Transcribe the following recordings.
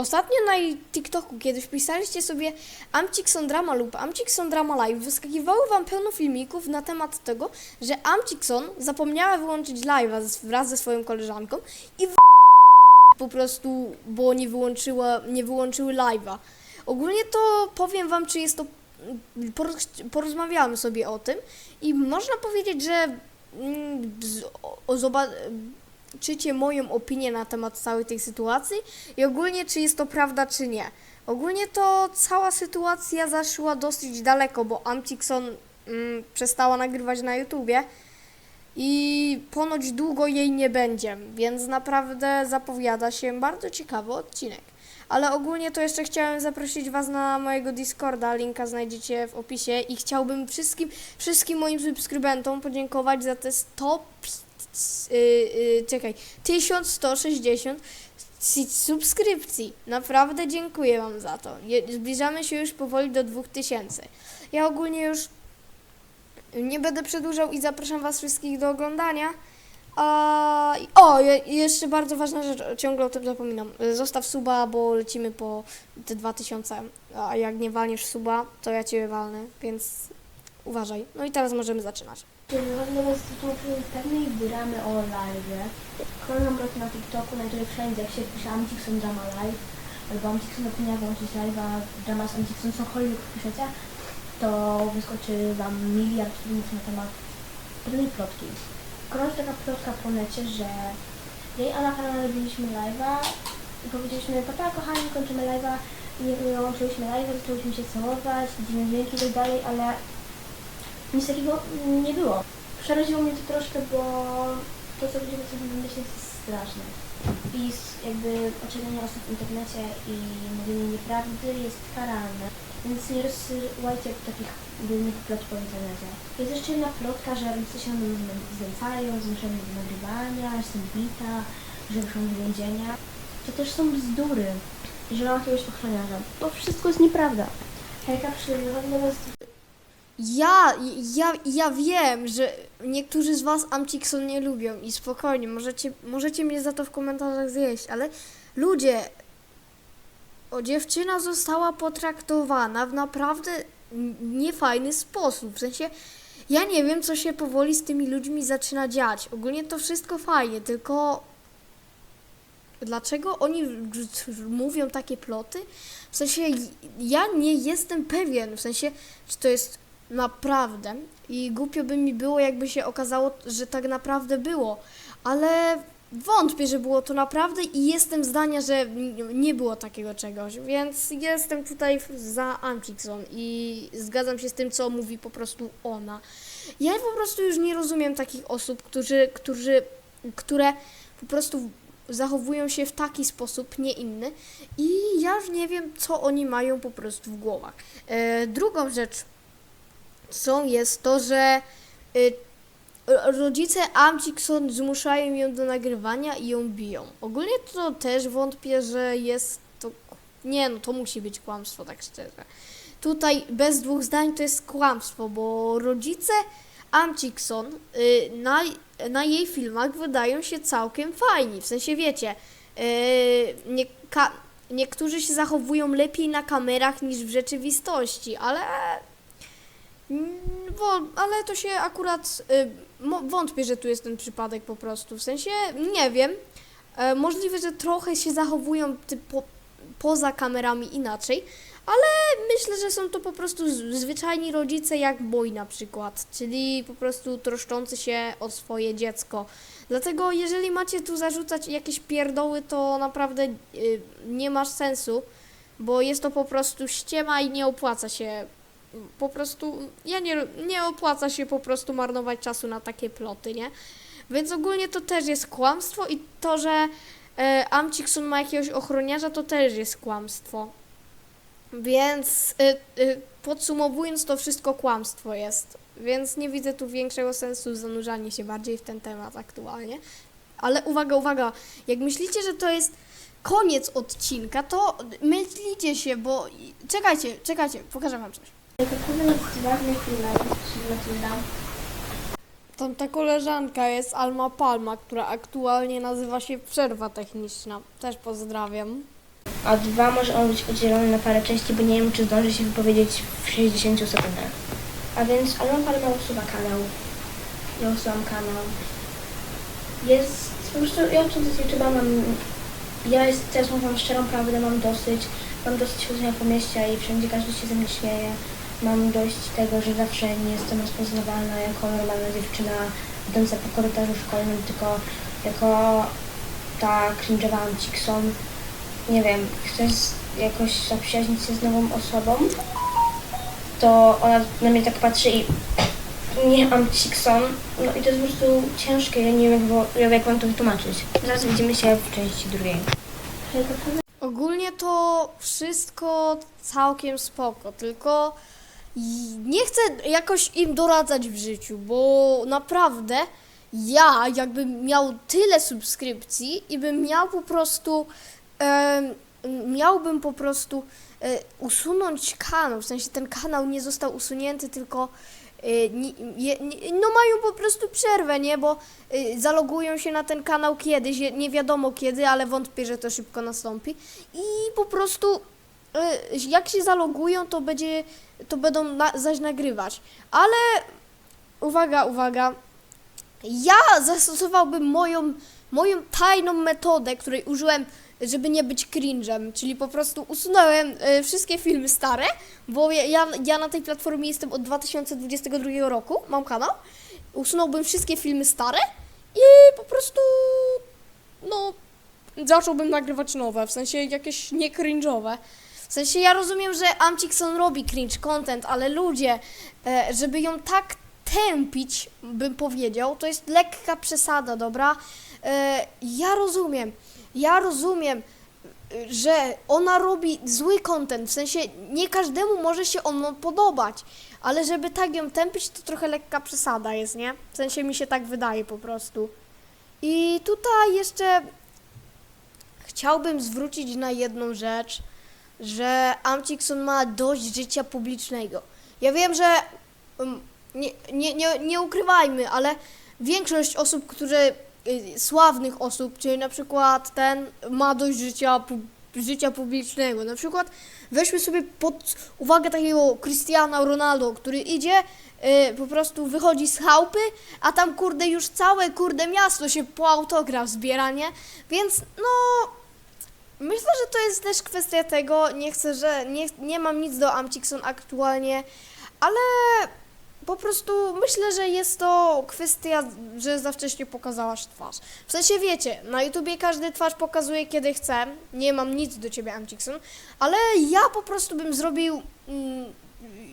Ostatnio na TikToku, kiedy wpisaliście sobie Amcikson Drama lub Amcikson Drama Live, wyskakiwało wam pełno filmików na temat tego, że Amcikson zapomniała wyłączyć live'a wraz ze swoją koleżanką i w... po prostu, bo nie wyłączyła, nie wyłączyły live'a. Ogólnie to powiem wam, czy jest to... poroz- Porozmawiamy sobie o tym i można powiedzieć, że mm, zoba- czycie moją opinię na temat całej tej sytuacji i ogólnie czy jest to prawda, czy nie. Ogólnie to cała sytuacja zaszła dosyć daleko, bo Amcikson mm, przestała nagrywać na YouTubie i ponoć długo jej nie będzie, więc naprawdę zapowiada się bardzo ciekawy odcinek. Ale ogólnie to jeszcze chciałem zaprosić Was na mojego Discorda, linka znajdziecie w opisie i chciałbym wszystkim, wszystkim moim subskrybentom podziękować za te 100, yy, czekaj, 1160 si- subskrypcji. Naprawdę dziękuję Wam za to. Je, zbliżamy się już powoli do 2000. Ja ogólnie już nie będę przedłużał i zapraszam Was wszystkich do oglądania. A, o, je, jeszcze bardzo ważna rzecz, ciągle o tym zapominam. Zostaw suba, bo lecimy po te 2000. A jak nie walniesz suba, to ja Cię walnę, więc uważaj. No i teraz możemy zaczynać. Wychodzimy z tytułu pewnej gramy o live. Kolejną grę na TikToku, znajduję wszędzie, jak się pisze Amcikson Drama Live, albo Amcikson opinia włączyć live'a, drama z Amcikson, cokolwiek wpiszecie, to wyskoczy Wam miliard filmów na temat pewnej plotki. Krąży taka plotka po necie, że ja i Ala Hanna robiliśmy live'a i powiedzieliśmy, papa kochani, kończymy live'a i nie wyłączyliśmy live'a, zaczęliśmy się całować, dziwne dźwięki i tak dalej, ale nic takiego nie było. Przeraziło mnie to troszkę, bo to, co ludzie sobie wymyślić jest straszne. I jakby ocenianie osób w internecie i mówienie nieprawdy jest karalne. Więc nie rozsyłajcie takich głównych plotków w internecie. Jest jeszcze jedna plotka, że rodzice się znęcają, zmuszają do nagrywania, jestem bita, że wyszłam z więzienia. To też są bzdury. Że mam jakiegoś ochroniarza. To wszystko jest nieprawda. Hejka, przyjechałam do was Ja, ja, ja wiem, że niektórzy z Was Amcikson nie lubią i spokojnie, możecie, możecie mnie za to w komentarzach zjeść, ale ludzie, o dziewczyna została potraktowana w naprawdę niefajny sposób. W sensie, ja nie wiem, co się powoli z tymi ludźmi zaczyna dziać. Ogólnie to wszystko fajnie, tylko dlaczego oni mówią takie ploty? W sensie, ja nie jestem pewien, w sensie, czy to jest naprawdę. I głupio by mi było, jakby się okazało, że tak naprawdę było, ale wątpię, że było to naprawdę i jestem zdania, że nie było takiego czegoś, więc jestem tutaj za Amcikson i zgadzam się z tym, co mówi po prostu ona. Ja po prostu już nie rozumiem takich osób, którzy, którzy, które po prostu zachowują się w taki sposób, nie inny. I ja już nie wiem, co oni mają po prostu w głowach. E, drugą rzecz, są jest to, że y, ro- rodzice Amcikson zmuszają ją do nagrywania i ją biją. Ogólnie to też wątpię, że jest to... Nie no, to musi być kłamstwo, tak szczerze. Tutaj bez dwóch zdań to jest kłamstwo, bo rodzice Amcikson y, na, na jej filmach wydają się całkiem fajni. W sensie wiecie, y, nie, ka, niektórzy się zachowują lepiej na kamerach niż w rzeczywistości, ale Mm, Wo, ale to się akurat y, wątpię, że tu jest ten przypadek po prostu. W sensie nie wiem. E, możliwe, że trochę się zachowują typo, poza kamerami inaczej, ale myślę, że są to po prostu zwyczajni rodzice jak mój na przykład, czyli po prostu troszczący się o swoje dziecko. Dlatego jeżeli macie tu zarzucać jakieś pierdoły, to naprawdę y, nie ma sensu, bo jest to po prostu ściema i nie opłaca się po prostu ja nie, nie opłaca się po prostu marnować czasu na takie ploty, nie? Więc ogólnie to też jest kłamstwo i to, że e, Amcikson ma jakiegoś ochroniarza, to też jest kłamstwo. Więc e, e, podsumowując, to wszystko kłamstwo jest. Więc nie widzę tu większego sensu zanurzanie się bardziej w ten temat aktualnie. Ale uwaga, uwaga, jak myślicie, że to jest koniec odcinka, to mylicie się, bo... Czekajcie, czekajcie, pokażę wam coś. Filmów, czyli Matilda. Tam ta koleżanka jest Alma Palma, która aktualnie nazywa się Przerwa Techniczna. Też pozdrawiam. A dwa może on być podzielony na parę części, bo nie wiem, czy zdąży się wypowiedzieć w 60 sekundach. A więc, parę mało usuwa kanał. Ja usuwam kanał. Jest, po prostu, ja odkąd z YouTube'a mam, ja jest, teraz mówię szczerą prawdę, mam dosyć, mam dosyć chodzenia po mieście i wszędzie każdy się ze mnie śmieje. Mam dość tego, że zawsze nie jestem rozpoznawalna jako normalna dziewczyna idąca po korytarzu szkolnym, tylko jako ta cringe'owa Antikson. Nie wiem, chcesz jakoś zaprzyjaźnić się z nową osobą, to ona na mnie tak patrzy i nie Antikson. No i to jest po prostu ciężkie, ja nie wiem jak, jak mam to wytłumaczyć. Zaraz widzimy się w części drugiej. Ogólnie to wszystko całkiem spoko, tylko nie chcę jakoś im doradzać w życiu, bo naprawdę ja jakbym miał tyle subskrypcji i bym miał po prostu em, miałbym po prostu e, usunąć kanał, w sensie ten kanał nie został usunięty, tylko e, ni- je, nie, no mają po prostu przerwę, nie, bo e, zalogują się na ten kanał kiedyś, nie wiadomo kiedy, ale wątpię, że to szybko nastąpi. I po prostu e, jak się zalogują, to będzie, to będą na, zaś nagrywać, ale uwaga, uwaga, ja zastosowałbym moją, moją tajną metodę, której użyłem, żeby nie być cringe'em, czyli po prostu usunąłem e, wszystkie filmy stare, bo ja, ja na tej platformie jestem od 2022 roku, mam kanał, usunąłbym wszystkie filmy stare i po prostu, no, zacząłbym nagrywać nowe, w sensie jakieś nie cringe'owe. W sensie ja rozumiem, że Amcikson robi cringe content, ale ludzie, e, żeby ją tak tępić, bym powiedział, to jest lekka przesada, dobra? E, ja rozumiem, ja rozumiem, że ona robi zły content, w sensie nie każdemu może się ono podobać, ale żeby tak ją tępić, to trochę lekka przesada jest, nie? W sensie mi się tak wydaje po prostu. I tutaj jeszcze chciałbym zwrócić na jedną rzecz, że Amcikson ma dość życia publicznego. Ja wiem, że um, nie, nie, nie, nie ukrywajmy, ale większość osób, które y, sławnych osób, czyli na przykład ten ma dość życia, pu, życia publicznego. Na przykład weźmy sobie pod uwagę takiego Cristiano Ronaldo, który idzie, y, po prostu wychodzi z chałupy, a tam kurde już całe kurde miasto się po autograf zbiera, nie? Więc no Myślę, że to jest też kwestia tego, nie chcę, że nie, nie mam nic do Amcikson aktualnie, ale po prostu myślę, że jest to kwestia, że za wcześnie pokazałaś twarz. W sensie wiecie, na YouTubie każdy twarz pokazuje kiedy chce, nie mam nic do ciebie Amcikson, ale ja po prostu bym zrobił, mm,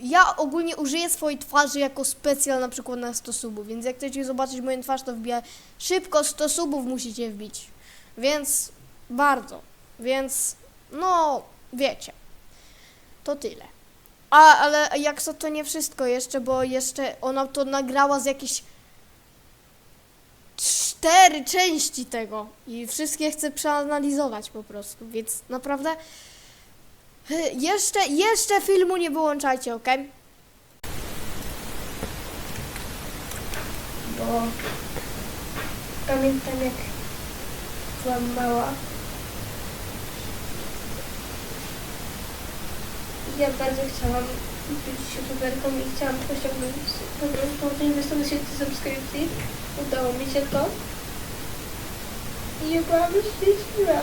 ja ogólnie użyję swojej twarzy jako specjal na przykład na 100 subów, więc jak chcecie zobaczyć moją twarz, to wbijaj szybko 100 subów musicie wbić, więc bardzo. Więc, no, wiecie. To tyle. A, ale jak to, to nie wszystko jeszcze, bo jeszcze ona to nagrała z jakieś cztery części tego i wszystkie chcę przeanalizować po prostu, więc naprawdę y, jeszcze, jeszcze filmu nie wyłączajcie, ok? bo pamiętam jak byłam mała. Ja bardzo chciałam być youtuberką i chciałam osiągnąć po prostu 90 tysięcy subskrypcji. Udało mi się to. I ja byłam szczęśliwa.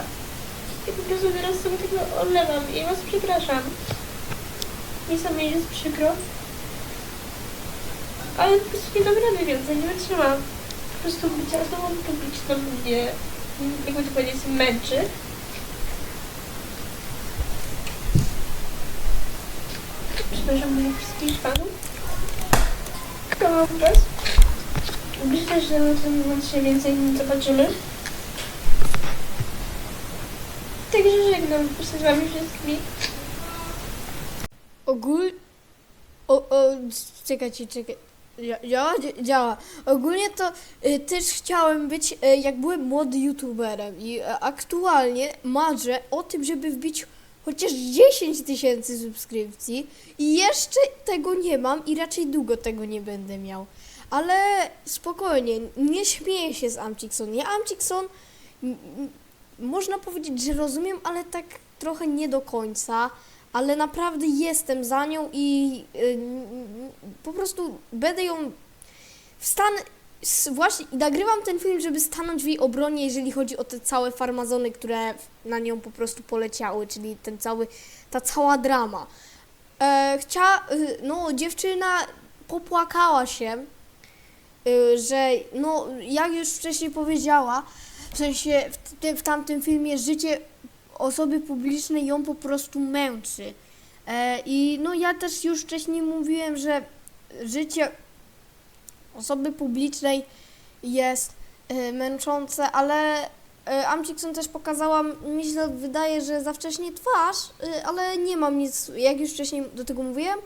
I po prostu teraz sobie tego olewam i was przepraszam. Mi samej jest przykro. Ale po prostu nie dam rady więcej, nie wytrzymam. Po prostu bycie osobą publiczną mnie, jakby to powiedzieć, męczy. Przepraszam moich wszystkich fanów. Kocham was. Myślę, że na tym momencie więcej nie zobaczymy. Także żegnam się z wami wszystkimi. Ogól... O, o, czekajcie, czekaj. Ja, działa. Ogólnie to y, też chciałem być, y, jak byłem młody youtuberem i y, aktualnie marzę o tym, żeby wbić chociaż 10 tysięcy subskrypcji i jeszcze tego nie mam i raczej długo tego nie będę miał. Ale spokojnie, nie śmieję się z Amcikson. Ja Amcikson można powiedzieć, że rozumiem, ale tak trochę nie do końca, ale naprawdę jestem za nią i y, n- po prostu będę ją s- właśnie nagrywam ten film, żeby stanąć w jej obronie, jeżeli chodzi o te całe farmazony, które na nią po prostu poleciały, czyli ten cały, ta cała drama. E, chcia, y, no dziewczyna popłakała się, y, że no jak już wcześniej powiedziała, w sensie w, w tamtym filmie życie osoby publicznej ją po prostu męczy. E, I no ja też już wcześniej mówiłem, że życie osoby publicznej jest e, męczące, ale e, Amcikson też pokazała, mi się wydaje, że za wcześnie twarz, e, ale nie mam nic, jak już wcześniej do tego mówiłem,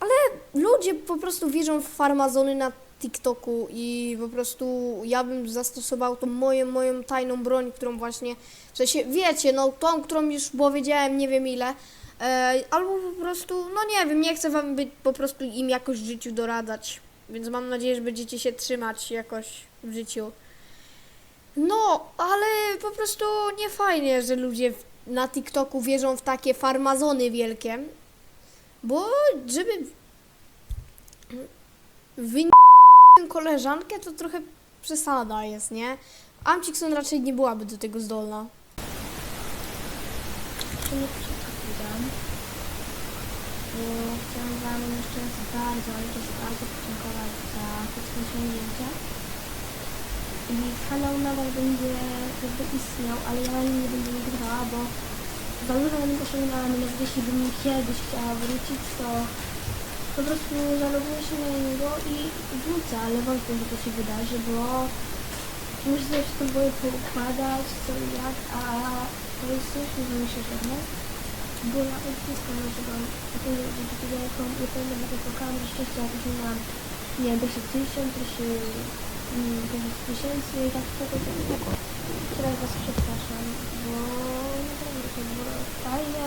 ale ludzie po prostu wierzą w farmazony na TikToku i po prostu ja bym zastosował tą moją, moją tajną broń, którą właśnie, w sensie, wiecie, no tą, którą już powiedziałem nie wiem ile, e, albo po prostu, no nie wiem, nie chcę wam być po prostu im jakoś w życiu doradzać, więc mam nadzieję, że będziecie się trzymać jakoś w życiu. No, ale po prostu nie fajnie, że ludzie na TikToku wierzą w takie farmazony wielkie, bo żeby wynieść koleżankę, to trochę przesada jest, nie? Amcikson raczej nie byłaby do tego zdolna. Nie przeszkadzam. Chciałam Wam jeszcze raz bardzo, ale to jest bardzo podziękować za te osiągnięcia. I kanał nadal będzie jakby istniał, ale ja nie będę nagrywała, bo za dużo na nim osiągnęłam, więc jeśli bym kiedyś chciała wrócić, to po prostu zaloguję się na niego i wrócę, ale wątpię, że to się wydarzy, bo muszę sobie głowie poukładać, co i jak, a to jest coś, że mi się żadne. Bo ja odciskam na przykład taką rzeczy, jaką nie pamiętam, jak płakałam, że szczęście jakoś miałam, nie wiem, 10 tysięcy, czy mm, 10 tysięcy i tak to to tak. Teraz Was przepraszam, bo naprawdę to było fajne.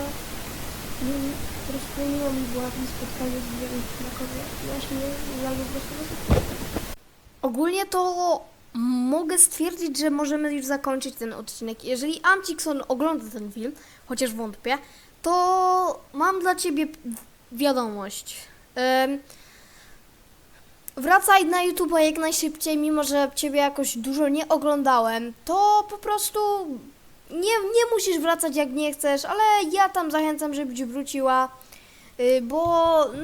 Miło mi było w tym spotkaniu z wielkim Krakowie. Ja się ja po prostu Ogólnie to mogę stwierdzić, że możemy już zakończyć ten odcinek. Jeżeli Amcikson ogląda ten film, chociaż wątpię, to mam dla ciebie wiadomość. Wracaj na YouTube jak najszybciej, mimo że ciebie jakoś dużo nie oglądałem, to po prostu nie, nie musisz wracać jak nie chcesz, ale ja tam zachęcam, żebyś wróciła. Y, Bo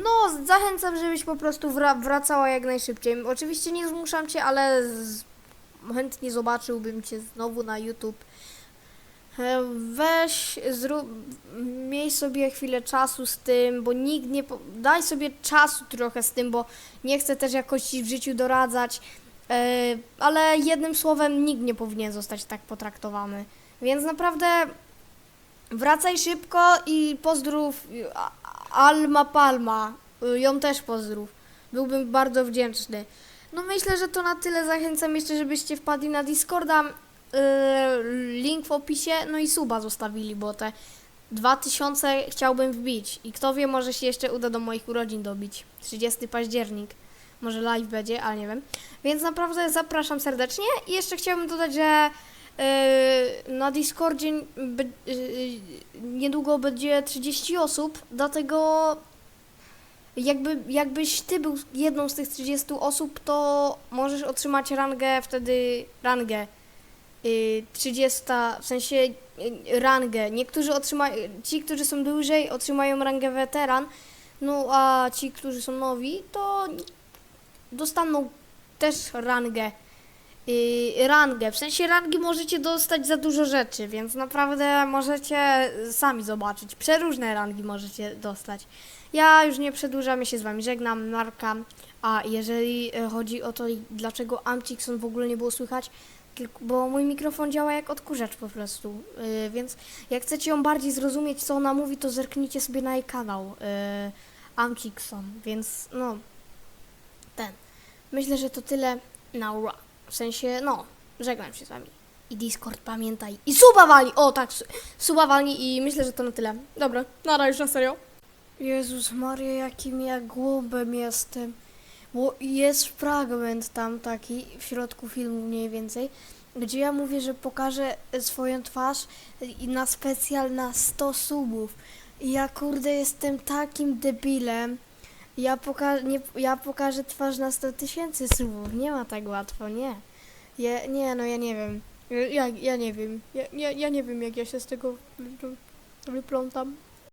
no, zachęcam, żebyś po prostu wra- wracała jak najszybciej. Oczywiście nie zmuszam cię, ale chętnie zobaczyłbym cię znowu na YouTube. E, Weź, zrób, miej sobie chwilę czasu z tym, bo nikt nie. Po- daj sobie czasu trochę z tym, bo nie chcę też jakoś ci w życiu doradzać. E, ale jednym słowem, nikt nie powinien zostać tak potraktowany. Więc naprawdę wracaj szybko i pozdrów Alma Palma. Y, Ją też pozdrów. Byłbym bardzo wdzięczny. No myślę, że to na tyle. Zachęcam jeszcze, żebyście wpadli na Discorda. Yy, link w opisie. No i suba zostawili, bo te 2000 chciałbym wbić. I kto wie, może się jeszcze uda do moich urodzin dobić. 30 październik. Może live będzie, ale nie wiem. Więc naprawdę zapraszam serdecznie. I jeszcze chciałbym dodać, że yy, na Discordzie be, yy, niedługo będzie 30 osób, dlatego jakby, jakbyś ty był jedną z tych 30 osób, to możesz otrzymać rangę wtedy rangę 30, w sensie yy, rangę. Niektórzy otrzymają, ci, którzy są dłużej, otrzymają rangę weteran, no a ci, którzy są nowi, to dostaną też rangę. Yy, rangę. W sensie rangi możecie dostać za dużo rzeczy, więc naprawdę możecie sami zobaczyć. Przeróżne rangi możecie dostać. Ja już nie przedłużam, ja się z Wami żegnam, Marka. A jeżeli chodzi o to, dlaczego Amcikson w ogóle nie było słychać, bo mój mikrofon działa jak odkurzacz po prostu. Yy, więc jak chcecie ją bardziej zrozumieć, co ona mówi, to zerknijcie sobie na jej kanał yy, Amcikson. Więc no, ten. Myślę, że to tyle na ura. W sensie, no, żegnam się z Wami. I Discord pamiętaj. I suba walni! O tak, su- suba walni i myślę, że to na tyle. Dobra, nara już na serio. Jezus Maria, jakim ja głąbem jestem. Bo jest fragment tam taki, w środku filmu mniej więcej, gdzie ja mówię, że pokażę swoją twarz i na specjal na 100 subów. I ja kurde jestem takim debilem. Ja, poka- nie, ja pokażę twarz na 100 tysięcy subów. Nie ma tak łatwo, nie. Nie, no ja nie wiem. Ja, ja nie wiem. Ja, ja, ja nie wiem, jak ja się z tego wyplą- wyplątam.